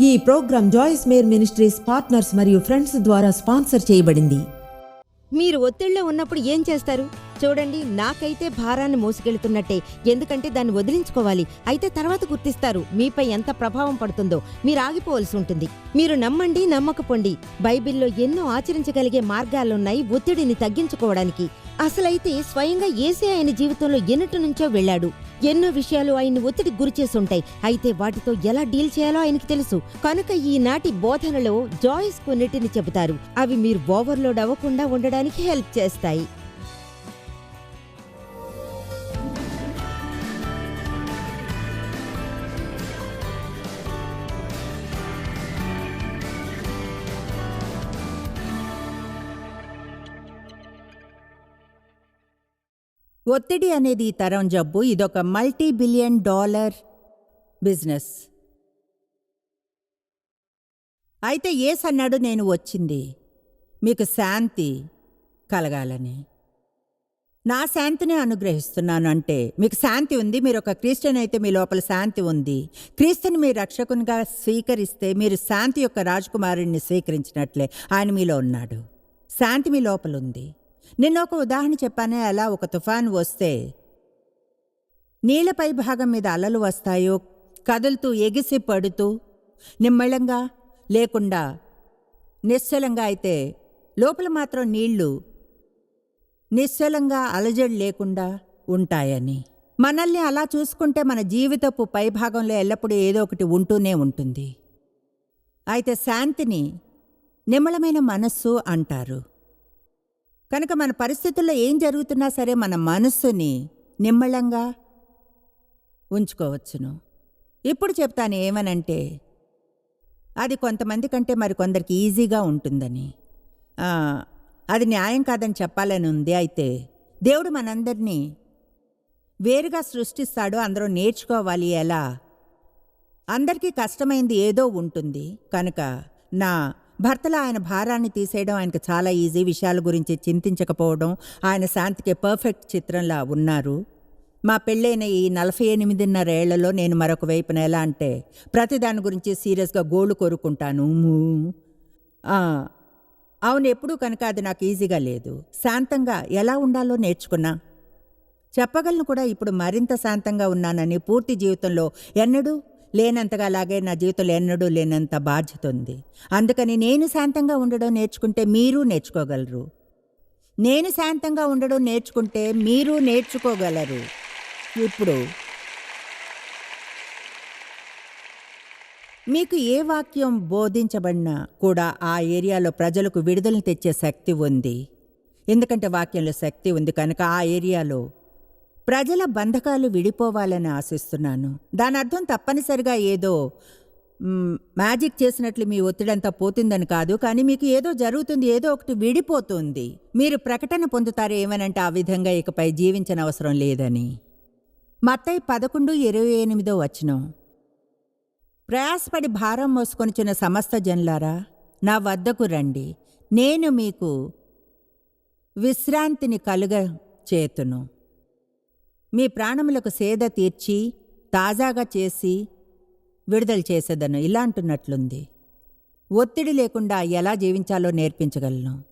ఈ program Joyce Meyer ministries partners మరియు friends ద్వారా స్పాన్సర్ చేయబడింది. మీరు ఒత్తిడిలో ఉన్నప్పుడు ఏం చేస్తారు? చూడండి నాకైతే భారాన్ని మోసుకెళ్తున్నట్టే. ఎందుకంటే దాన్ని వదిలించుకోవాలి. అయితే తర్వాత గుర్తిస్తారు మీపై ఎంత ప్రభావం పడుతుందో. మీరు ఆగిపోవలసి ఉంటుంది. మీరు నమ్మండి నమ్మకపోండి. బైబిల్లో ఎన్నో ఆచరించగలిగే మార్గాలున్నాయి ఒత్తిడిని తగ్గించుకోవడానికి. అసలైతే స్వయంగా ఏసీ ఆయన జీవితంలో ఎన్నటి నుంచో వెళ్ళాడు. ఎన్నో విషయాలు ఆయన్ని ఒత్తిడి గురిచేసుంటాయి అయితే వాటితో ఎలా డీల్ చేయాలో ఆయనకి తెలుసు. కనుక ఈనాటి బోధనలో జాయిస్ కొన్నిటిని చెబుతారు. అవి మీరు ఓవర్లోడ్ అవ్వకుండా ఉండడానికి హెల్ప్ చేస్తాయి. ఒత్తిడి అనేది ఈ తరం జబ్బు. ఇదొక మల్టీ బిలియన్ డాలర్ బిజినెస్. అయితే ఏస్ అన్నాడు నేను వచ్చింది? మీకు శాంతి కలగాలని. నా శాంతిని అనుగ్రహిస్తున్నాను అంటే మీకు శాంతి ఉంది మీరు ఒక క్రిస్టియన్ అయితే మీ లోపల శాంతి ఉంది. క్రీస్తుని మీ రక్షకునిగా స్వీకరిస్తే మీరు శాంతి యొక్క రాజకుమారుడిని స్వీకరించినట్లే ఆయన మీలో ఉన్నాడు. శాంతి మీ లోపల ఉంది నిన్న ఒక ఉదాహరణ చెప్పానే అలా ఒక తుఫాను వస్తే. నీళ్ళపై భాగం మీద అలలు వస్తాయో కదులుతూ ఎగిసి పడుతూ నిమ్మళంగా లేకుండా నిశ్చలంగా అయితే లోపల మాత్రం నీళ్ళు నిశ్చలంగా అలజడి లేకుండా ఉంటాయని. మనల్ని అలా చూసుకుంటే మన జీవితపు పైభాగంలో ఎల్లప్పుడూ ఏదో ఒకటి ఉంటూనే ఉంటుంది. అయితే శాంతిని నిమ్మళమైన మనస్సు అంటారు. కనుక మన పరిస్థితుల్లో ఏం జరుగుతున్నా సరే మన మనస్సుని నిమ్మళంగా ఉంచుకోవచ్చును. ఇప్పుడు చెప్తాను ఏమనంటే అది కొంతమంది కంటే మరి కొందరికి ఈజీగా ఉంటుందని. అది న్యాయం కాదని చెప్పాలని ఉంది. అయితే దేవుడు మనందరినీ వేరుగా సృష్టిస్తాడు. అందరూ నేర్చుకోవాలి ఎలా? అందరికీ కష్టమైంది ఏదో ఉంటుంది. కనుక నా భర్తలో ఆయన భారాన్ని తీసేయడం ఆయనకు చాలా ఈజీ. విషయాల గురించి చింతించకపోవడం ఆయన శాంతికి పర్ఫెక్ట్ చిత్రంలా ఉన్నారు. మా పెళ్ళైన ఈ నలభై ఎనిమిదిన్నర ఏళ్ళలో నేను మరొక వైపున ఎలా అంటే ప్రతి దాని గురించి సీరియస్గా గోళ్ళు కోరుకుంటాను అవును ఎప్పుడూ కనుక అది నాకు ఈజీగా లేదు. శాంతంగా ఎలా ఉండాలో నేర్చుకున్నా. చెప్పగలను కూడా ఇప్పుడు మరింత శాంతంగా ఉన్నానని పూర్తి జీవితంలో ఎన్నడూ లేనంతగా అలాగే నా జీవితంలో ఎన్నడూ లేనంత బాధ్యత ఉంది. అందుకని నేను శాంతంగా ఉండడం నేర్చుకుంటే మీరు నేర్చుకోగలరు. నేను శాంతంగా ఉండడం నేర్చుకుంటే మీరు నేర్చుకోగలరు. ఇప్పుడు మీకు ఏ వాక్యం బోధించబడినా కూడా ఆ ఏరియాలో ప్రజలకు విడుదలను తెచ్చే శక్తి ఉంది. ఎందుకంటే వాక్యంలో శక్తి ఉంది కనుక ఆ ఏరియాలో ప్రజల బంధకాలు విడిపోవాలని ఆశిస్తున్నాను. దాని అర్థం తప్పనిసరిగా ఏదో మ్యాజిక్ చేసినట్లు మీ ఒత్తిడంతా పోతుందని కాదు కానీ మీకు ఏదో జరుగుతుంది ఏదో ఒకటి విడిపోతుంది. మీరు ప్రకటన పొందుతారు ఏమనంటే ఆ విధంగా ఇకపై జీవించిన అవసరం లేదని. మత్తయి పదకొండు ఇరవై ఎనిమిదో వచనం. ప్రయాసపడి భారం మోసుకొనిచున్న సమస్త జనులారా నా వద్దకు రండి. నేను మీకు విశ్రాంతిని కలుగ చేతును మీ ప్రాణములకు సేద తీర్చి తాజాగా చేసి విడుదల చేసేదను. ఇలా అంటున్నట్లుంది. ఒత్తిడి లేకుండా ఎలా జీవించాలో నేర్పించగలను.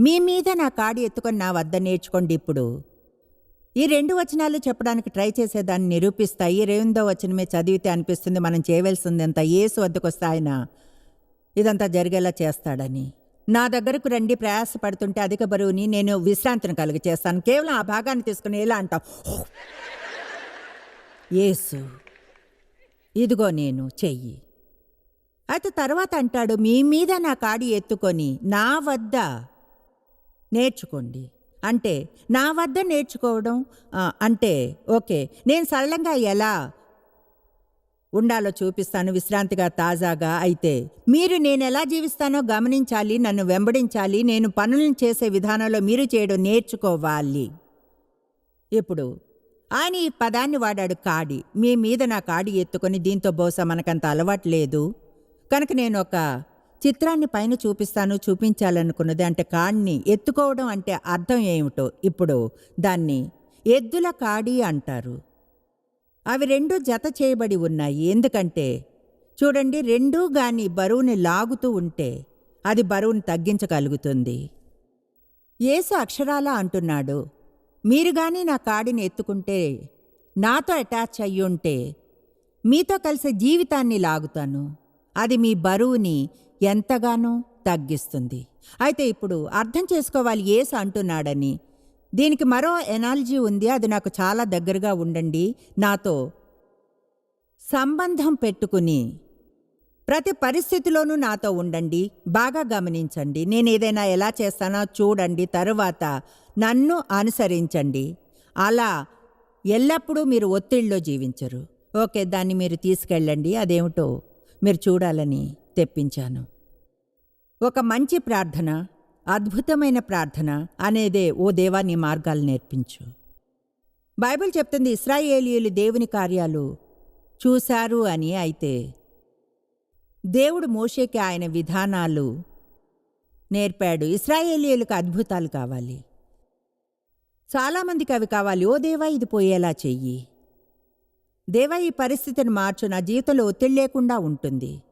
మీ మీద నా కాడి ఎత్తుకొని నా వద్ద నేర్చుకోండి ఇప్పుడు. ఈ రెండు వచనాలు చెప్పడానికి ట్రై చేసేదాన్ని నిరూపిస్తాయి. రెండో వచనమే చదివితే అనిపిస్తుంది. మనం చేయవలసిందంతా ఏసు వద్దకు వస్తాయన ఆయన ఇదంతా జరిగేలా చేస్తాడని. నా దగ్గరకు రండి ప్రయాసపడుతుంటే అధిక బరువుని నేను విశ్రాంతిని కలుగ చేస్తాను కేవలం ఆ భాగాన్ని తీసుకుని ఎలా అంటాం ఏసు ఇదిగో నేను చెయ్యి. అయితే తర్వాత అంటాడు మీ మీద నా కాడి ఎత్తుకొని నా వద్ద నేర్చుకోండి. అంటే నా వద్ద నేర్చుకోవడం అంటే ఓకే నేను సరళంగా ఎలా ఉండాలో చూపిస్తాను విశ్రాంతిగా తాజాగా. అయితే మీరు నేను ఎలా జీవిస్తానో గమనించాలి నన్ను వెంబడించాలి నేను పనులను చేసే విధానంలో మీరు చేయడం నేర్చుకోవాలి. ఇప్పుడు ఆయన ఈ పదాన్ని వాడాడు కాడి. మీ మీద నా కాడి ఎత్తుకొని దీంతో బహుశా మనకంత అలవాటు లేదు. కనుక నేను ఒక చిత్రాన్ని పైన చూపిస్తాను చూపించాలనుకున్నది అంటే కాడిని ఎత్తుకోవడం అంటే అర్థం ఏమిటో ఇప్పుడు దాన్ని ఎద్దుల కాడి అంటారు. అవి రెండు జత చేయబడి ఉన్నాయి. ఎందుకంటే చూడండి రెండూ గాని బరువుని లాగుతూ ఉంటే అది బరువుని తగ్గించగలుగుతుంది. యేసు అక్షరాలా అంటున్నాడు మీరు గాని నా కాడిని ఎత్తుకుంటే నాతో అటాచ్ అయ్యుంటే మీతో కలిసి జీవితాన్ని లాగుతాను. అది మీ బరువుని ఎంతగానో తగ్గిస్తుంది. అయితే ఇప్పుడు అర్థం చేసుకోవాలి ఏసు అంటున్నాడని దీనికి మరో ఎనాలజీ ఉంది అది నాకు చాలా దగ్గరగా ఉండండి. నాతో సంబంధం పెట్టుకుని ప్రతి పరిస్థితిలోనూ నాతో ఉండండి బాగా గమనించండి. నేను ఏదైనా ఎలా చేస్తానో చూడండి తరువాత నన్ను అనుసరించండి. అలా ఎల్లప్పుడూ మీరు ఒత్తిడిలో జీవించరు. ఓకే దాన్ని మీరు తీసుకెళ్ళండి అదేమిటో మీరు చూడాలని తెప్పించాను. ఒక మంచి ప్రార్థన. అద్భుతమైన ప్రార్థన అనేదే ఓ దేవా నీ మార్గాలు నేర్పించు. బైబిల్ చెప్తుంది ఇస్రాయేలీయులు దేవుని కార్యాలు చూశారు అని అయితే దేవుడు మోషేకి ఆయన విధానాలు నేర్పాడు. ఇస్రాయేలీయులకు అద్భుతాలు కావాలి. చాలామందికి అవి కావాలి. ఓ దేవా ఇది పోయేలా చెయ్యి. దేవా ఈ పరిస్థితిని మార్చు. నా జీవితంలో ఒత్తిడి లేకుండా ఉంటుంది.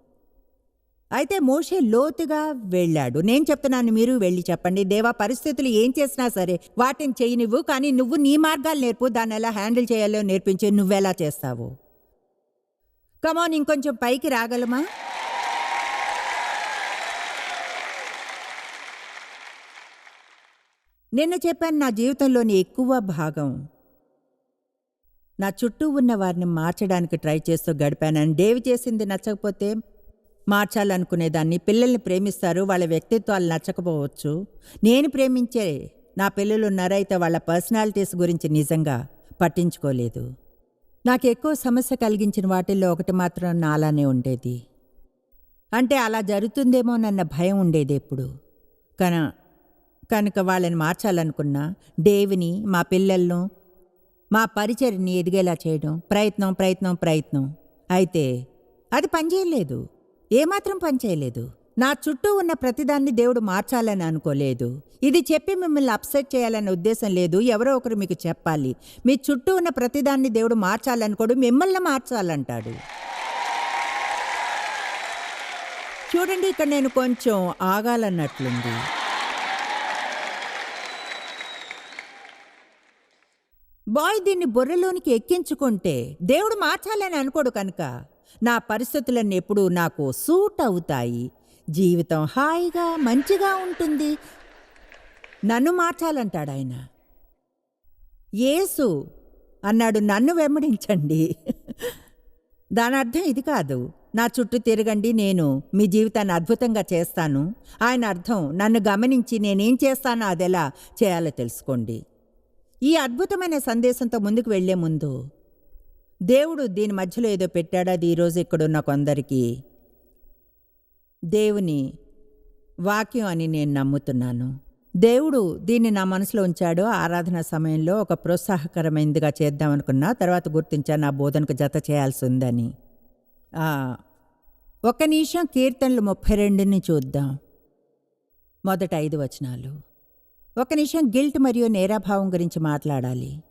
అయితే మోషే లోతుగా వెళ్ళాడు. నేను చెప్తున్నాను మీరు వెళ్ళి చెప్పండి. దేవా పరిస్థితులు ఏం చేసినా సరే వాటిని చేయనివ్వు కానీ నువ్వు నీ మార్గాలు నేర్పు. దాన్ని ఎలా హ్యాండిల్ చేయాలో నేర్పించి. నువ్వెలా చేస్తావు? కమాన్ ఇంకొంచెం పైకి రాగలమా? నిన్న చెప్పాను నా జీవితంలోని ఎక్కువ భాగం నా చుట్టూ ఉన్న వారిని మార్చడానికి ట్రై చేస్తూ గడిపానని డేవి చేసింది నచ్చకపోతే మార్చాలనుకునేదాన్ని పిల్లల్ని ప్రేమిస్తారు వాళ్ళ వ్యక్తిత్వాలు నచ్చకపోవచ్చు. నేను ప్రేమించే నా పిల్లలు ఉన్నారైతే వాళ్ళ పర్సనాలిటీస్ గురించి నిజంగా పట్టించుకోలేదు. నాకు ఎక్కువ సమస్య కలిగించిన వాటిల్లో ఒకటి మాత్రం నాలానే ఉండేది. అంటే అలా జరుగుతుందేమోనన్న భయం ఉండేది ఎప్పుడు. కన కనుక వాళ్ళని మార్చాలనుకున్నా డేవిని మా పిల్లలను మా పరిచర్ని ఎదిగేలా చేయడం ప్రయత్నం ప్రయత్నం ప్రయత్నం. అయితే అది పనిచేయలేదు. ఏమాత్రం పనిచేయలేదు నా చుట్టూ ఉన్న ప్రతిదాన్ని దేవుడు మార్చాలని అనుకోలేదు. ఇది చెప్పి మిమ్మల్ని అప్సెట్ చేయాలనే ఉద్దేశం లేదు. ఎవరో ఒకరు మీకు చెప్పాలి. మీ చుట్టూ ఉన్న ప్రతిదాన్ని దేవుడు మార్చాలనుకోడు మిమ్మల్ని మార్చాలంటాడు. చూడండి ఇక్కడ నేను కొంచెం ఆగాలన్నట్లుంది. బాయ్ దీన్ని బొర్రెలోనికి ఎక్కించుకుంటే దేవుడు మార్చాలని అనుకోడు కనుక. నా పరిస్థితులన్నీ ఎప్పుడూ నాకు సూట్ అవుతాయి జీవితం హాయిగా మంచిగా ఉంటుంది. నన్ను మార్చాలంటాడు ఆయన యేసు అన్నాడు నన్ను వెంబడించండి. దాని అర్థం ఇది కాదు. నా చుట్టూ తిరగండి నేను మీ జీవితాన్ని అద్భుతంగా చేస్తాను. ఆయన అర్థం నన్ను గమనించి నేనేం చేస్తానో అదెలా చేయాలో తెలుసుకోండి. ఈ అద్భుతమైన సందేశంతో ముందుకు వెళ్ళే ముందు దేవుడు దీని మధ్యలో ఏదో పెట్టాడు? అది ఈరోజు ఇక్కడున్న కొందరికి. దేవుని వాక్యం అని నేను నమ్ముతున్నాను. దేవుడు దీన్ని నా మనసులో ఉంచాడు. ఆరాధన సమయంలో ఒక ప్రోత్సాహకరమైనదిగా చేద్దామనుకున్నా తర్వాత గుర్తించా నా బోధనకు జత చేయాల్సి ఉందని ఒక నిమిషం కీర్తనలు ముప్పై రెండుని చూద్దాం. మొదట ఐదు వచనాలు. ఒక నిమిషం గిల్ట్ మరియు నేరాభావం గురించి మాట్లాడాలి.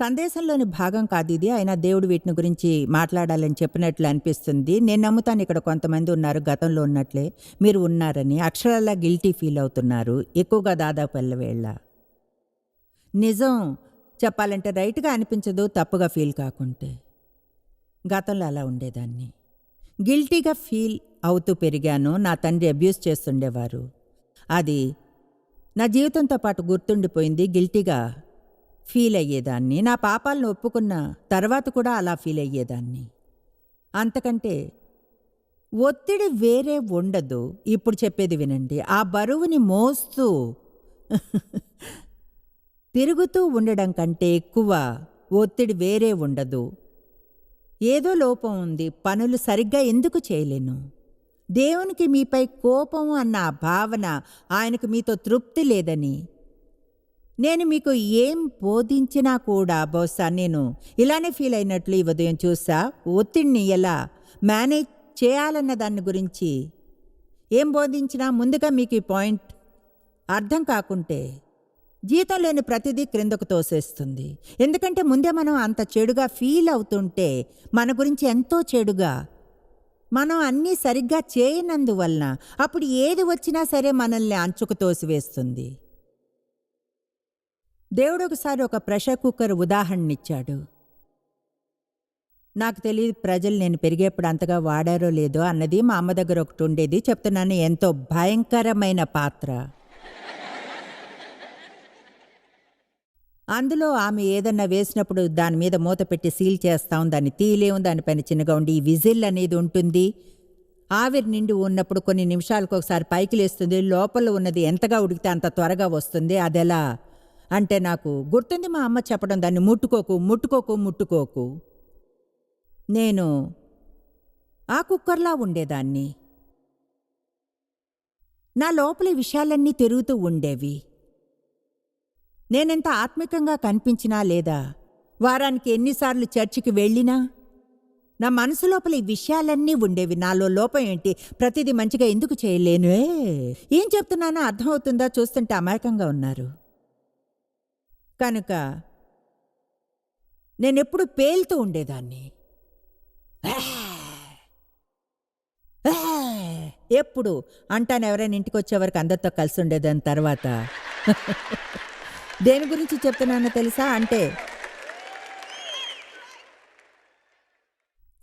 సందేశంలోని భాగం కాదు ఇది. అయినా దేవుడు వీటిని గురించి మాట్లాడాలని చెప్పినట్లు అనిపిస్తుంది. నేను నమ్ముతాను ఇక్కడ కొంతమంది ఉన్నారు గతంలో ఉన్నట్లే. మీరు ఉన్నారని. అక్షరాల గిల్టీ ఫీల్ అవుతున్నారు. ఎక్కువగా దాదాపు వెళ్ళవేళ్ళ. నిజం చెప్పాలంటే రైట్గా అనిపించదు తప్పుగా ఫీల్ కాకుంటే. గతంలో అలా ఉండేదాన్ని. గిల్టీగా ఫీల్ అవుతూ పెరిగాను. నా తండ్రి అబ్యూస్ చేస్తుండేవారు. అది నా జీవితంతో పాటు గుర్తుండిపోయింది. గిల్టీగా ఫీల్ అయ్యేదాన్ని. నా పాపాలను ఒప్పుకున్న తర్వాత కూడా అలా ఫీల్ అయ్యేదాన్ని. అంతకంటే ఒత్తిడి వేరే ఉండదు. ఇప్పుడు చెప్పేది వినండి. ఆ బరువుని మోస్తూ తిరుగుతూ ఉండడం కంటే ఎక్కువ ఒత్తిడి వేరే ఉండదు. ఏదో లోపం ఉంది. పనులు సరిగ్గా ఎందుకు చేయలేను? దేవునికి మీపై కోపం అన్న భావన ఆయనకు మీతో తృప్తి లేదని నేను మీకు ఏం బోధించినా కూడా బహుశా నేను ఇలానే ఫీల్ అయినట్లు ఈ ఉదయం చూసా. ఒత్తిడిని ఎలా మేనేజ్ చేయాలన్న దాని గురించి. ఏం బోధించినా ముందుగా మీకు ఈ పాయింట్ అర్థం కాకుంటే జీతం లేని ప్రతిదీ క్రిందకు తోసేస్తుంది. ఎందుకంటే ముందే మనం అంత చెడుగా ఫీల్ అవుతుంటే మన గురించి ఎంతో చెడుగా మనం అన్నీ సరిగ్గా చేయనందువలన అప్పుడు ఏది వచ్చినా సరే మనల్ని అంచుకు తోసివేస్తుంది. దేవుడు ఒకసారి ఒక ప్రెషర్ కుక్కర్ ఉదాహరణనిచ్చాడు. నాకు తెలియదు ప్రజలు నేను పెరిగేప్పుడు అంతగా వాడారో లేదో అన్నది మా అమ్మ దగ్గర ఒకటి ఉండేది. చెప్తున్నాను ఎంతో భయంకరమైన పాత్ర. అందులో ఆమె ఏదన్నా వేసినప్పుడు దాని మీద మూత పెట్టి సీల్ చేస్తాం దాన్ని తీయలేము దానిపైన చిన్నగా ఉండి ఈ విజిల్ అనేది ఉంటుంది. ఆవిరి నిండి ఉన్నప్పుడు కొన్ని నిమిషాలకు ఒకసారి పైకి లేస్తుంది లోపల ఉన్నది ఎంతగా ఉడికితే అంత త్వరగా వస్తుంది అదెలా? అంటే నాకు గుర్తుంది మా అమ్మ చెప్పడం దాన్ని ముట్టుకోకు ముట్టుకోకు ముట్టుకోకు. నేను ఆ కుక్కర్లా ఉండేదాన్ని. నా లోపల విషయాలన్నీ తిరుగుతూ ఉండేవి. నేనెంత ఆత్మికంగా కనిపించినా లేదా వారానికి ఎన్నిసార్లు చర్చికి వెళ్ళినా నా మనసు లోపల ఈ విషయాలన్నీ ఉండేవి. నాలో లోపం ఏంటి? ప్రతిదీ మంచిగా ఎందుకు చేయలేను? ఏం చెప్తున్నానో అర్థమవుతుందా? చూస్తుంటే అమాయకంగా ఉన్నారు. కనుక నేనెప్పుడు పేలుతూ ఉండేదాన్ని. ఎప్పుడు? అంటాను ఎవరైనా ఇంటికి వచ్చేవరకు అందరితో కలిసి ఉండేదాని తర్వాత. దేని గురించి చెప్తున్నానో తెలుసా? అంటే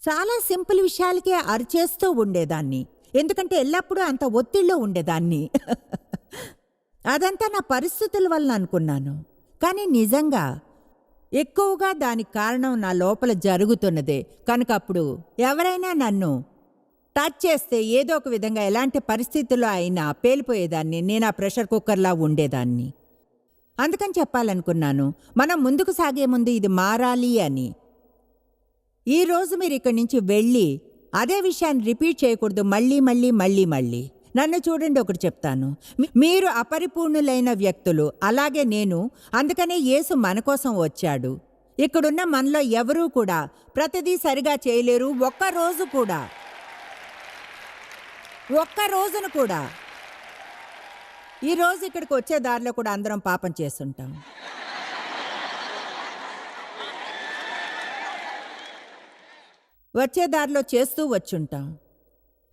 చాలా సింపుల్ విషయాలకే అరిచేస్తూ ఉండేదాన్ని. ఎందుకంటే ఎల్లప్పుడూ అంత ఒత్తిడిలో ఉండేదాన్ని. అదంతా నా పరిస్థితుల వలన అనుకున్నాను. కానీ నిజంగా ఎక్కువగా దానికి కారణం నా లోపల జరుగుతున్నదే. కనుక అప్పుడు ఎవరైనా నన్ను టచ్ చేస్తే ఏదో ఒక విధంగా ఎలాంటి పరిస్థితుల్లో అయినా పేలిపోయేదాన్ని నేను ఆ ప్రెషర్ కుక్కర్లా ఉండేదాన్ని. అందుకని చెప్పాలనుకున్నాను మనం ముందుకు సాగే ముందు ఇది మారాలి అని. ఈ రోజు మీరు ఇక్కడి నుంచి వెళ్ళి అదే విషయాన్ని రిపీట్ చేయకూడదు మళ్ళీ మళ్ళీ మళ్ళీ మళ్ళీ. నన్ను చూడండి ఒకటి చెప్తాను. మీరు అపరిపూర్ణులైన వ్యక్తులు అలాగే నేను అందుకనే యేసు మన కోసం వచ్చాడు. ఇక్కడున్న మనలో ఎవరూ కూడా ప్రతిదీ సరిగా చేయలేరు ఒక్క రోజు కూడా. ఒక్క రోజును కూడా. ఈరోజు ఇక్కడికి వచ్చే దారిలో కూడా అందరం పాపం చేస్తుంటాం. వచ్చే దారిలో చేస్తూ వచ్చుంటాం.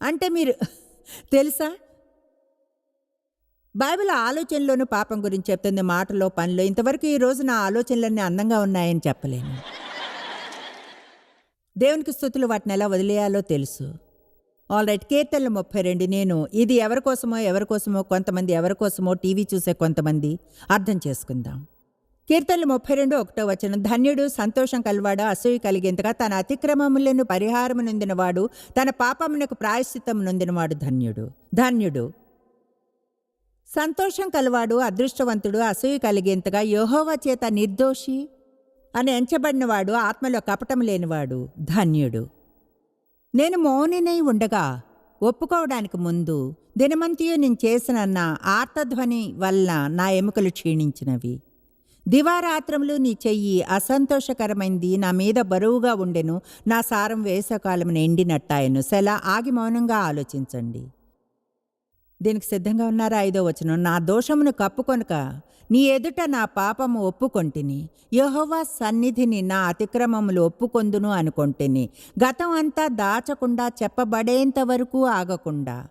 అంటే మీరు తెలుసా? బైబిల్ ఆలోచనలోనూ పాపం గురించి చెప్తుంది మాటలో పనిలో. ఇంతవరకు ఈ రోజు నా ఆలోచనలన్నీ అందంగా ఉన్నాయని చెప్పలేను. దేవునికి స్థుతులు వాటిని ఎలా వదిలేయాలో తెలుసు. ఆల్ రైట్ కీర్తనలు ముప్పై రెండు. నేను ఇది ఎవరి కోసమో ఎవరి కోసమో కొంతమంది ఎవరి కోసమో టీవీ చూసే కొంతమంది అర్థం చేసుకుందాం. కీర్తనలు ముప్పై రెండు ఒకటో వచనం. ధన్యుడు సంతోషం కలవాడు అసూయ కలిగేంతగా తన అతిక్రమములను పరిహారము నొందినవాడు తన పాపమునకు ప్రాయశ్చిత్తం నొందినవాడు ధన్యుడు. ధన్యుడు. సంతోషం కలవాడు అదృష్టవంతుడు అసూయ కలిగేంతగా యోహోవ చేత నిర్దోషి అని ఎంచబడినవాడు ఆత్మలో కపటం లేనివాడు ధన్యుడు. నేను మౌనినై ఉండగా ఒప్పుకోవడానికి ముందు దినమంతియు నేను చేసిన నా ఆర్తధ్వని వల్ల నా ఎముకలు క్షీణించినవి. దివారాత్రములు నీ చెయ్యి అసంతోషకరమైంది. నా మీద బరువుగా ఉండెను. నా సారం వేసవకాలం ఎండినట్టాయను సెల ఆగి మౌనంగా ఆలోచించండి. దీనికి సిద్ధంగా ఉన్నారా ఐదో వచనం? నా దోషమును కప్పుకొనక నీ ఎదుట నా పాపము ఒప్పుకొంటిని. యహోవా సన్నిధిని నా అతిక్రమములు ఒప్పుకొందును అనుకొంటిని. గతం అంతా దాచకుండా చెప్పబడేంత వరకు ఆగకుండా.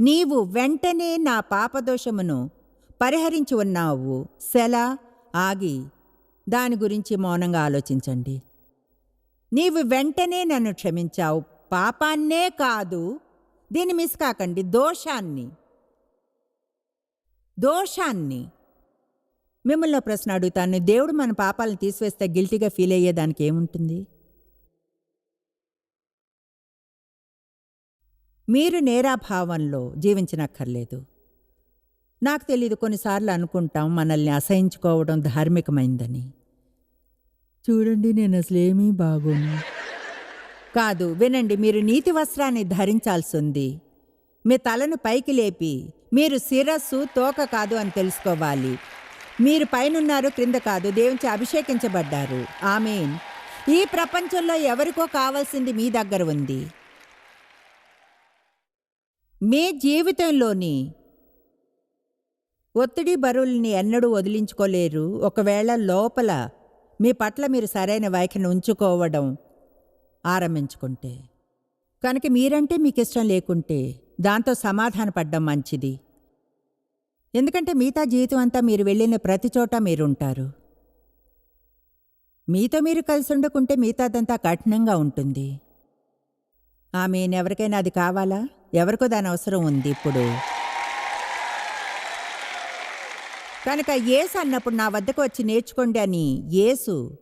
నీవు వెంటనే నా పాపదోషమును పరిహరించి ఉన్నావు. సెల ఆగి దాని గురించి మౌనంగా ఆలోచించండి. నీవు వెంటనే నన్ను క్షమించావు. పాపాన్నే కాదు దీన్ని మిస్ కాకండి. దోషాన్ని. దోషాన్ని. మిమ్మల్ని ప్రశ్న అడుగుతాను. దేవుడు మన పాపాలను తీసివేస్తే గిల్టీగా ఫీల్ అయ్యేదానికి ఏముంటుంది? మీరు నేరాభావంలో జీవించనక్కర్లేదు. నాకు తెలియదు కొన్నిసార్లు అనుకుంటాం మనల్ని అసహించుకోవడం ధార్మికమైందని. చూడండి నేను అసలు ఏమీ బాగోను. కాదు వినండి మీరు నీతి వస్త్రాన్ని ధరించాల్సి ఉంది మీ తలను పైకి లేపి మీరు శిరస్సు తోక కాదు అని తెలుసుకోవాలి. మీరు పైనున్నారు క్రింద కాదు దేవుంచి అభిషేకించబడ్డారు. ఆమెన్. ఈ ప్రపంచంలో ఎవరికో కావాల్సింది మీ దగ్గర ఉంది. మీ జీవితంలోని ఒత్తిడి బరువుల్ని ఎన్నడూ వదిలించుకోలేరు. ఒకవేళ లోపల మీ పట్ల మీరు సరైన వైఖరిని ఉంచుకోవడం ఆరంభించుకుంటే. కనుక మీరంటే మీకు ఇష్టం లేకుంటే దాంతో సమాధానపడ్డం మంచిది. ఎందుకంటే మిగతా జీవితం అంతా మీరు వెళ్ళిన ప్రతి చోట మీరుంటారు. మీతో మీరు కలిసి ఉండకుంటే మిగతాదంతా కఠినంగా ఉంటుంది. ఆమె ఎవరికైనా అది కావాలా? ఎవరికో దాని అవసరం ఉంది ఇప్పుడు. కనుక యేసు అన్నప్పుడు నా వద్దకు వచ్చి నేర్చుకోండి అని యేసు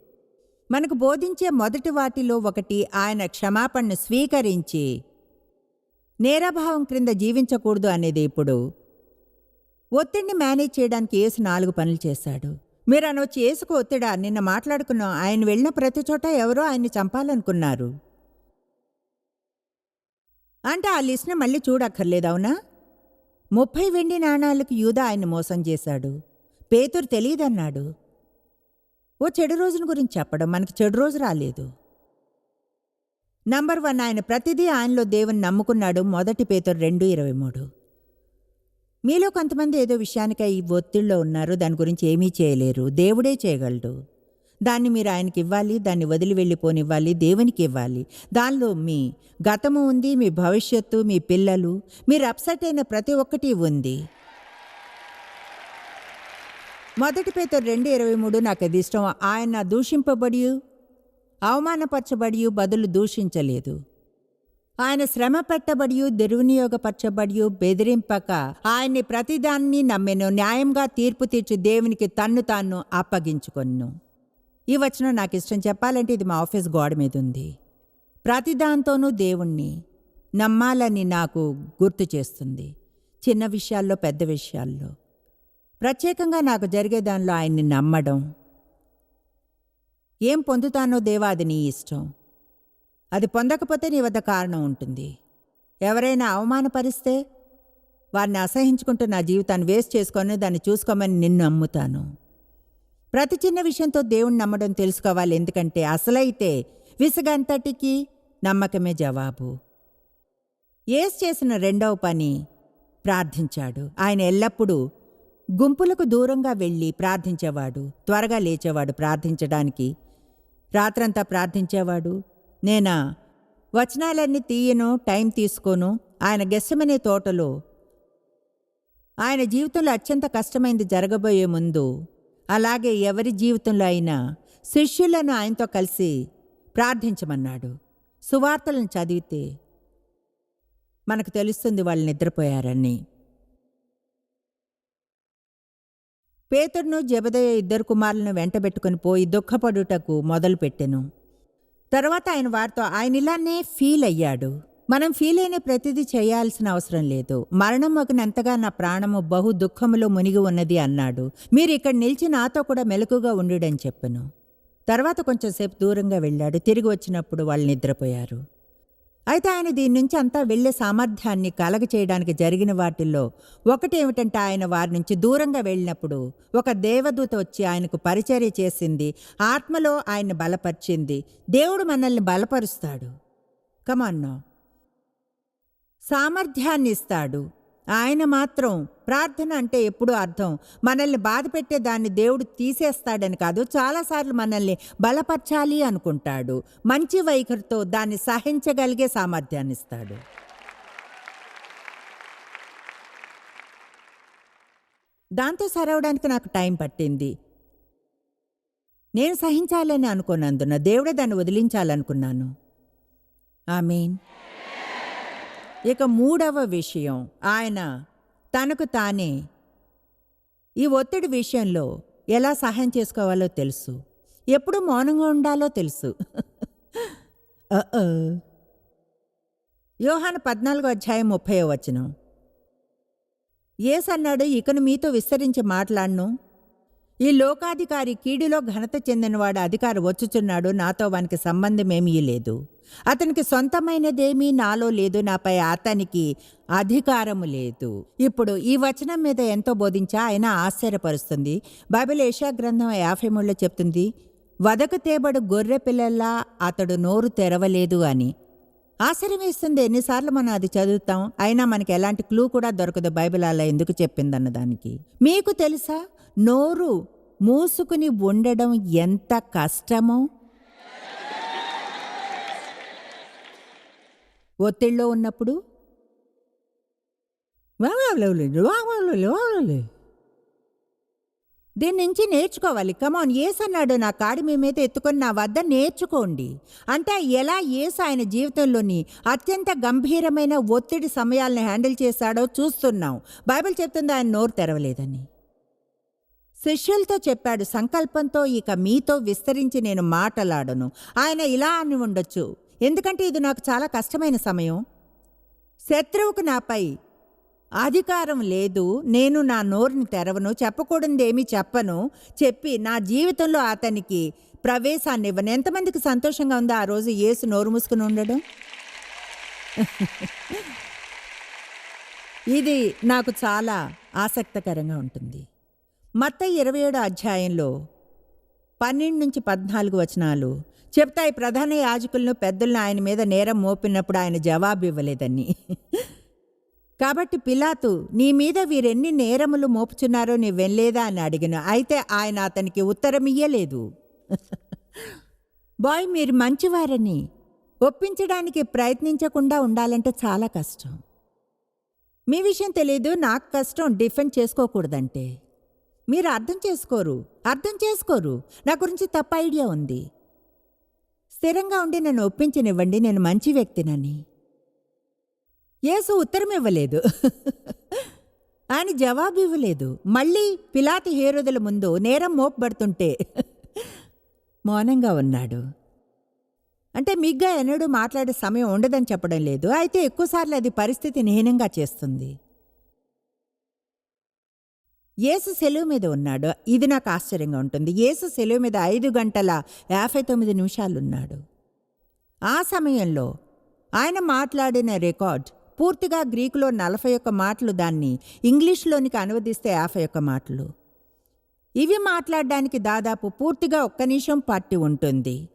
మనకు బోధించే మొదటి వాటిలో ఒకటి ఆయన క్షమాపణను స్వీకరించి నేరభావం క్రింద జీవించకూడదు అనేది ఇప్పుడు. ఒత్తిడిని మేనేజ్ చేయడానికి యేసు నాలుగు పనులు చేశాడు. మీరు అనొచ్చి యేసుకు ఒత్తిడా? నిన్న మాట్లాడుకున్నాం. ఆయన వెళ్ళిన ప్రతి చోట ఎవరో ఆయన్ని చంపాలనుకున్నారు. అంటే ఆ లిస్ట్ని మళ్ళీ చూడక్కర్లేదు అవునా? ముప్పై వెండి నాణాలకు యూదా ఆయన మోసం చేశాడు. పేతురు తెలియదన్నాడు. ఓ చెడు రోజుని గురించి చెప్పడం మనకి చెడు రోజు రాలేదు. నంబర్ వన్ ఆయన ప్రతిదీ ఆయనలో దేవుని నమ్ముకున్నాడు మొదటి పేతురు రెండు ఇరవై మూడు. మీలో కొంతమంది ఏదో విషయానికై ఈ ఒత్తిడిలో ఉన్నారు దాని గురించి ఏమీ చేయలేరు దేవుడే చేయగలడు. దాన్ని మీరు ఆయనకి ఇవ్వాలి దాన్ని వదిలి వెళ్ళిపోనివ్వాలి దేవునికి ఇవ్వాలి. దానిలో మీ గతము ఉంది మీ భవిష్యత్తు మీ పిల్లలు మీరు అప్సెట్ అయిన ప్రతి ఒక్కటి ఉంది. మొదటి పేతురు రెండు ఇరవై మూడు నాకు అది ఇష్టం. ఆయన దూషింపబడి అవమానపరచబడి బదులు దూషించలేదు. ఆయన శ్రమ పెట్టబడి దుర్వినియోగపరచబడి బెదిరింపక ఆయన్ని ప్రతిదాన్ని నమ్మెను న్యాయంగా తీర్పు తీర్చి దేవునికి తన్ను తాను అప్పగించుకొన్ను. ఈ వచనం నాకు ఇష్టం. చెప్పాలంటే ఇది మా ఆఫీస్ గోడ మీద ఉంది. ప్రతిదాంతోనూ దేవుణ్ణి నమ్మాలని నాకు గుర్తు చేస్తుంది. చిన్న విషయాల్లో పెద్ద విషయాల్లో. ప్రత్యేకంగా నాకు జరిగే దానిలో ఆయన్ని నమ్మడం. ఏం పొందుతానో దేవా అది నీ ఇష్టం. అది పొందకపోతే నీ వద్ద కారణం ఉంటుంది. ఎవరైనా అవమానపరిస్తే వారిని అసహించుకుంటూ నా జీవితాన్ని వేస్ట్ చేసుకొని దాన్ని చూసుకోమని నిన్ను నమ్ముతాను. ప్రతి చిన్న విషయంతో దేవుణ్ణి నమ్మడం తెలుసుకోవాలి. ఎందుకంటే అసలైతే విసుగంతటికి నమ్మకమే జవాబు. ఏస్ చేసిన రెండవ పని ప్రార్థించాడు. ఆయన ఎల్లప్పుడూ గుంపులకు దూరంగా వెళ్ళి ప్రార్థించేవాడు త్వరగా లేచేవాడు ప్రార్థించడానికి. రాత్రంతా ప్రార్థించేవాడు నేనా వచనాలన్నీ తీయను టైం తీసుకోను ఆయన గెస్సమనే తోటలో. ఆయన జీవితంలో అత్యంత కష్టమైంది జరగబోయే ముందు. అలాగే ఎవరి జీవితంలో అయినా శిష్యులను ఆయనతో కలిసి ప్రార్థించమన్నాడు. సువార్తలను చదివితే మనకు తెలుస్తుంది వాళ్ళు నిద్రపోయారని. పేతుడును జబదయ ఇద్దరు కుమారులను వెంటబెట్టుకుని పోయి దుఃఖపడుటకు మొదలుపెట్టెను. తర్వాత ఆయన వారితో ఆయన ఇలానే ఫీల్ అయ్యాడు. మనం ఫీల్ అయిన ప్రతిదీ చేయాల్సిన అవసరం లేదు. మరణం మగినంతగా నా ప్రాణము బహు దుఃఖములో మునిగి ఉన్నది అన్నాడు. మీరు ఇక్కడ నిలిచి నాతో కూడా మెలకుగా ఉండుడని చెప్పను. తర్వాత కొంచెం సేపు దూరంగా వెళ్ళాడు. తిరిగి వచ్చినప్పుడు వాళ్ళు నిద్రపోయారు. అయితే ఆయన దీని నుంచి అంతా వెళ్ళే సామర్థ్యాన్ని కలగ చేయడానికి జరిగిన వాటిల్లో ఒకటి ఏమిటంటే ఆయన వారి నుంచి దూరంగా వెళ్ళినప్పుడు ఒక దేవదూత వచ్చి ఆయనకు పరిచర్య చేసింది ఆత్మలో ఆయన్ని బలపరిచింది. దేవుడు మనల్ని బలపరుస్తాడు. కమాన్నో సామర్థ్యాన్ని ఇస్తాడు. ఆయన మాత్రం ప్రార్థన అంటే ఎప్పుడు అర్థం? మనల్ని బాధ పెట్టే దాన్ని దేవుడు తీసేస్తాడని కాదు చాలాసార్లు మనల్ని బలపరచాలి అనుకుంటాడు. మంచి వైఖరితో దాన్ని సహించగలిగే సామర్థ్యాన్ని ఇస్తాడు. దాంతో సరవడానికి నాకు టైం పట్టింది. నేను సహించాలని అనుకున్నందున దేవుడే దాన్ని వదిలించాలనుకున్నాను. ఆమీన్. ఇక మూడవ విషయం. ఆయన తనకు తానే ఈ ఒత్తిడి విషయంలో ఎలా సహాయం చేసుకోవాలో తెలుసు. ఎప్పుడు మౌనంగా ఉండాలో తెలుసు. అ-అ. యోహాను పద్నాలుగో అధ్యాయం ముప్పై వచనం. ఏసన్నాడు ఇకను మీతో విస్తరించి మాట్లాడను. ఈ లోకాధికారి కీడులో ఘనత చెందినవాడు అధికారి వచ్చుచున్నాడు. నాతో వానికి సంబంధమేమీ లేదు. అతనికి సొంతమైనదేమీ నాలో లేదు. నాపై అతనికి అధికారము లేదు. ఇప్పుడు ఈ వచనం మీద ఎంతో బోధించా ఆయన ఆశ్చర్యపరుస్తుంది. బైబిల్ ఏషియా గ్రంథం యాభై మూడులో చెప్తుంది వదకు తేబడు గొర్రె పిల్లల్లా అతడు నోరు తెరవలేదు అని. ఆశ్చర్యం వేస్తుంది ఎన్నిసార్లు మనం అది చదువుతాం. అయినా మనకి ఎలాంటి క్లూ కూడా దొరకదు బైబిల్ అలా ఎందుకు చెప్పిందన్న దానికి. మీకు తెలుసా? నోరు మూసుకుని ఉండడం ఎంత కష్టమో? ఒత్తిడిలో ఉన్నప్పుడు? దీని నుంచి నేర్చుకోవాలి. కమాన్ ఏసు అన్నాడు నా కాడి మీ మీద ఎత్తుకొని నా వద్ద నేర్చుకోండి. అంటే ఎలా ఏసు ఆయన జీవితంలోని అత్యంత గంభీరమైన ఒత్తిడి సమయాల్ని హ్యాండిల్ చేశాడో చూస్తున్నాం. బైబిల్ చెప్తుంది ఆయన నోరు తెరవలేదని. శిష్యులతో చెప్పాడు సంకల్పంతో ఇక మీతో విస్తరించి నేను మాటలాడను. ఆయన ఇలా అని ఉండొచ్చు. ఎందుకంటే ఇది నాకు చాలా కష్టమైన సమయం. శత్రువుకు నాపై అధికారం లేదు నేను నా నోరుని తెరవను చెప్పకూడదేమీ చెప్పను చెప్పి నా జీవితంలో అతనికి ప్రవేశాన్ని ఇవ్వను ఎంతమందికి సంతోషంగా ఉందో ఆ రోజు ఏసు నోరు మూసుకుని ఉండడం? ఇది నాకు చాలా ఆసక్తికరంగా ఉంటుంది. మత్త ఇరవై ఏడో అధ్యాయంలో పన్నెండు నుంచి పద్నాలుగు వచనాలు చెప్తాయి. ప్రధాన యాజకులను పెద్దలను ఆయన మీద నేరం మోపినప్పుడు ఆయన జవాబు ఇవ్వలేదని. కాబట్టి పిలాతు నీ మీద వీరెన్ని నేరములు మోపుచున్నారో నీ వెళ్ళలేదా అని అడిగిన. అయితే ఆయన అతనికి ఉత్తరం ఇయ్యలేదు బాయ్ మీరు మంచివారని. ఒప్పించడానికి ప్రయత్నించకుండా ఉండాలంటే చాలా కష్టం. మీ విషయం తెలియదు నాకు కష్టం డిఫెండ్ చేసుకోకూడదంటే. మీరు అర్థం చేసుకోరు అర్థం చేసుకోరు. నా గురించి తప్ప ఐడియా ఉంది. స్థిరంగా ఉండి నన్ను ఒప్పించనివ్వండి నేను మంచి వ్యక్తినని. యేసు ఉత్తరం ఇవ్వలేదు. ఆయన జవాబు ఇవ్వలేదు. మళ్ళీ పిలాతి హేరోదుల ముందు నేరం మోపబడుతుంటే మౌనంగా ఉన్నాడు. అంటే మిగ్గా ఎన్నడూ మాట్లాడే సమయం ఉండదని చెప్పడం లేదు. అయితే ఎక్కువసార్లు అది పరిస్థితిని హీనంగా చేస్తుంది. యేసు సెలవు మీద ఉన్నాడు. ఇది నాకు ఆశ్చర్యంగా ఉంటుంది. యేసు సెలవు మీద ఐదు గంటల యాభై తొమ్మిది నిమిషాలు ఉన్నాడు. ఆ సమయంలో ఆయన మాట్లాడిన రికార్డ్ పూర్తిగా గ్రీకులో నలభై ఒక్క మాటలు దాన్ని ఇంగ్లీష్లోనికి అనువదిస్తే యాభై ఒక్క మాటలు. ఇవి మాట్లాడడానికి దాదాపు పూర్తిగా ఒక్క నిమిషం పట్టి ఉంటుంది.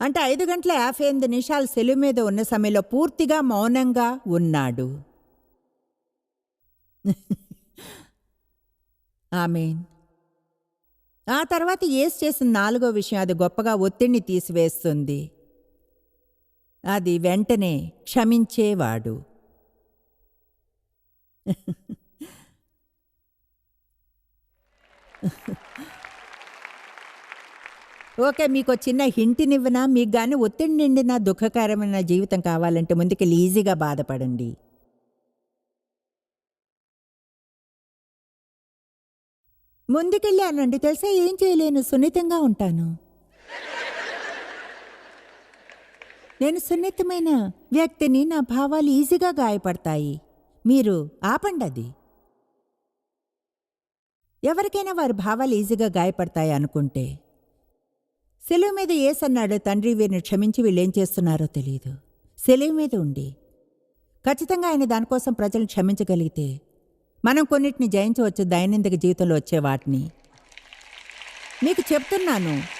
అంటే ఐదు గంటల యాభై ఎనిమిది నిమిషాలు సెలవు మీద ఉన్న సమయంలో పూర్తిగా మౌనంగా ఉన్నాడు. ఆమెన్. ఆ తర్వాత ఏసు చేసిన నాలుగో విషయం అది గొప్పగా ఒత్తిడిని తీసివేస్తుంది. అది వెంటనే క్షమించేవాడు. ఓకే మీకు చిన్న హింటినివ్వనా మీకు కానీ ఒత్తిడి నిండిన దుఃఖకరమైన జీవితం కావాలంటే ముందుకి ఈజీగా బాధపడండి. ముందుకెళ్ళానండి. తెలుసా? ఏం చేయలేను. సున్నితంగా ఉంటాను. నేను సున్నితమైన వ్యక్తిని నా భావాలు ఈజీగా గాయపడతాయి. మీరు ఆపండి అది. ఎవరికైనా వారి భావాలు ఈజీగా గాయపడతాయి అనుకుంటే. సెలవు మీద ఏసన్నాడు తండ్రి వీరిని క్షమించి వీళ్ళేం చేస్తున్నారో తెలియదు సెలవు మీద ఉండి. ఖచ్చితంగా ఆయన దానికోసం ప్రజలను క్షమించగలిగితే మనం కొన్నిటిని జయించవచ్చు దైనందిక జీవితంలో వచ్చే వాటిని. మీకు చెప్తున్నాను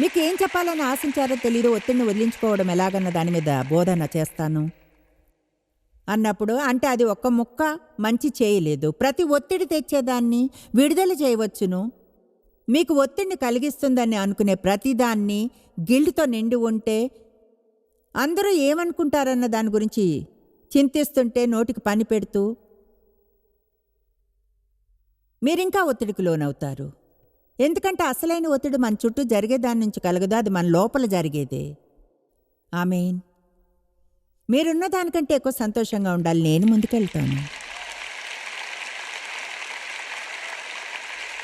మీకు ఏం చెప్పాలని ఆశించారో తెలియదు ఒత్తిడిని వదిలించుకోవడం ఎలాగన్న దాని మీద బోధన చేస్తాను. అన్నప్పుడు అంటే అది ఒక్క ముక్క మంచి చేయలేదు. ప్రతి ఒత్తిడి తెచ్చేదాన్ని విడుదల చేయవచ్చును. మీకు ఒత్తిడిని కలిగిస్తుందని అనుకునే ప్రతిదాన్ని గిల్డ్తో నిండి ఉంటే అందరూ ఏమనుకుంటారన్న దాని గురించి చింతిస్తుంటే నోటికి పని పెడుతూ మీరింకా ఒత్తిడికి లోనవుతారు. ఎందుకంటే అసలైన ఒత్తిడి మన చుట్టూ జరిగేదాని నుంచి కలగదు అది మన లోపల జరిగేదే. ఆమెన్. మీరున్న దానికంటే ఎక్కువ సంతోషంగా ఉండాలి నేను ముందుకెళ్తాను.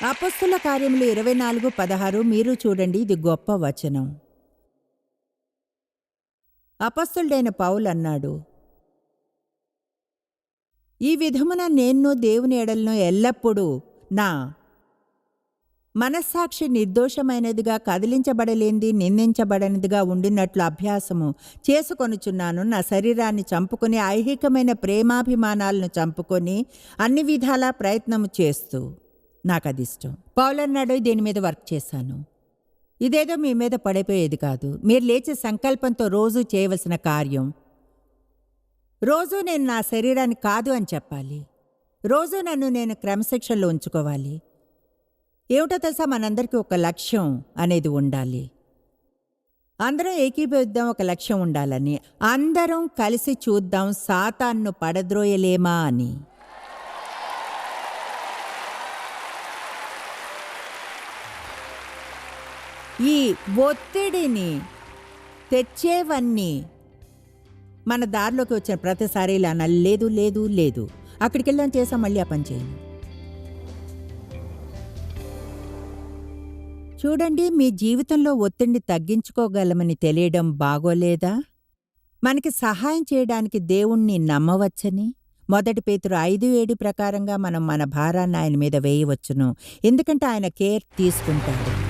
అపస్తుల కార్యములు ఇరవై నాలుగు పదహారు మీరు చూడండి ఇది గొప్ప వచనం. అపస్తుడైన పౌలు అన్నాడు ఈ విధమున నేను దేవుని ఎడలను ఎల్లప్పుడూ నా మనస్సాక్షి నిర్దోషమైనదిగా కదిలించబడలేంది నిందించబడనిదిగా ఉండినట్లు అభ్యాసము చేసుకొనుచున్నాను. నా శరీరాన్ని చంపుకొని ఐహికమైన ప్రేమాభిమానాలను చంపుకొని అన్ని విధాలా ప్రయత్నము చేస్తూ నాకు అది ఇష్టం పౌలన్నాడు దీని మీద వర్క్ చేశాను. ఇదేదో మీ మీద పడిపోయేది కాదు. మీరు లేచే సంకల్పంతో రోజు చేయవలసిన కార్యం. రోజు నేను నా శరీరాన్ని కాదు అని చెప్పాలి. రోజు నన్ను నేను క్రమశిక్షణలో ఉంచుకోవాలి. ఏమిటో తెలుసా? మనందరికీ ఒక లక్ష్యం అనేది ఉండాలి. అందరం ఏకీభవిద్దాం ఒక లక్ష్యం ఉండాలని. అందరం కలిసి చూద్దాం సాతాన్ను పడద్రోయలేమా అని. ఈ ఒత్తిడిని తెచ్చేవన్నీ మన దారిలోకి వచ్చిన ప్రతిసారి ఇలా అన్నా, లేదు లేదు లేదు. అక్కడికి వెళ్ళాం చేసాం మళ్ళీ ఆ పని చేయను చూడండి మీ జీవితంలో ఒత్తిడిని తగ్గించుకోగలమని తెలియడం బాగోలేదా? మనకి సహాయం చేయడానికి దేవుణ్ణి నమ్మవచ్చని. మొదటి పేతురు ఐదు ఏడు ప్రకారంగా మనం మన భారాన్ని ఆయన మీద వేయవచ్చును. ఎందుకంటే ఆయన కేర్ తీసుకుంటాడు.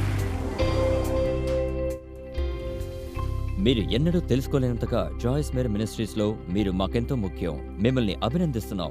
మీరు ఎన్నడూ తెలుసుకోలేనంతగా జాయిస్ మేర్ మినిస్ట్రీస్లో మీరు మాకెంతో ముఖ్యం. మిమ్మల్ని అభినందిస్తున్నాం